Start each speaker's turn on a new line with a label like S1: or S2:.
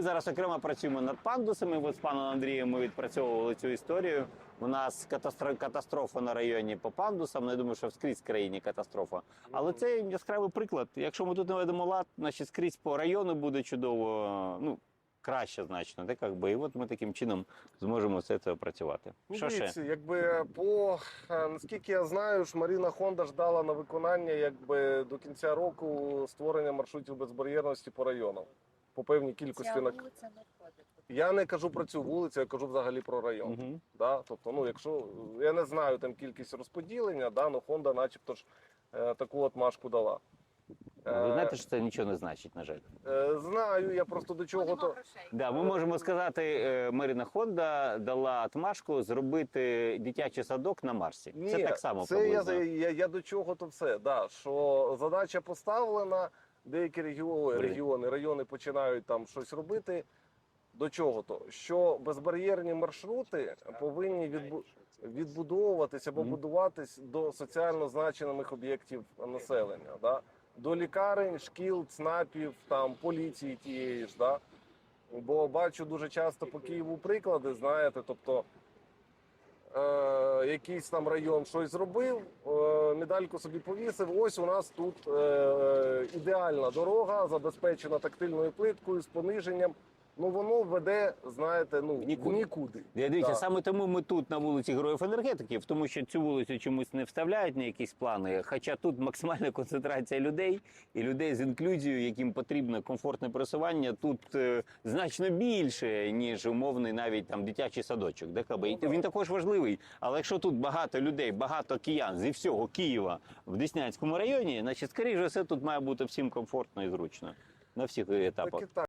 S1: Ми зараз окремо працюємо над пандусами. От з паном Андрієм ми відпрацьовували цю історію. У нас катастрофа на районі по пандусам. Ну, я думаю, що вскрізь в країні катастрофа. Але це яскравий приклад. Якщо ми тут наведемо лад, значить скрізь по району буде чудово. Ну краще значно, так якби. І от ми таким чином зможемо все це опрацювати.
S2: Ну,
S1: Що ще?
S2: якби по е, наскільки я знаю, ж Маріна Хонда ж дала на виконання якби до кінця року створення маршрутів безбар'єрності по районам. По певній кількості
S3: Ця
S2: на
S3: вулиця не входить.
S2: я не кажу про цю вулицю, я кажу взагалі про район.
S1: Угу.
S2: Да? Тобто, ну якщо я не знаю там кількість розподілення, да, ну Хонда, начебто ж е, таку от машку дала.
S1: Ви знаєте, що це нічого не значить, на жаль.
S2: Е, знаю, я просто до чого то.
S1: Да, ми можемо сказати, е, Марина Хонда дала отмашку зробити дитячий садок на Марсі. це так само
S2: це я,
S1: приблизно.
S2: я, я до чого то все. Да, що задача поставлена, деякі регіони, регіони, райони починають там щось робити. До чого то? Що безбар'єрні маршрути повинні відбу... відбудовуватися або будуватись до соціально значених об'єктів населення. Да? До лікарень, шкіл, ЦНАПів, там, поліції тієї ж. Да? Бо бачу дуже часто по Києву приклади, знаєте, тобто е, якийсь там район щось зробив, е, медальку собі повісив. Ось у нас тут е, ідеальна дорога, забезпечена тактильною плиткою з пониженням. Ну воно веде, знаєте, ну
S1: В нікуди.
S2: нікуди.
S1: Я дивіться, саме тому ми тут на вулиці Героїв енергетиків, тому що цю вулицю чомусь не вставляють на якісь плани. Хоча тут максимальна концентрація людей і людей з інклюзією, яким потрібно комфортне пересування, тут е, значно більше, ніж умовний навіть там дитячий садочок. Де каби.
S2: Ну,
S1: він також важливий. Але якщо тут багато людей, багато киян зі всього Києва в Деснянському районі, значить, скоріше все, тут має бути всім комфортно і зручно на всіх етапах.
S2: І так.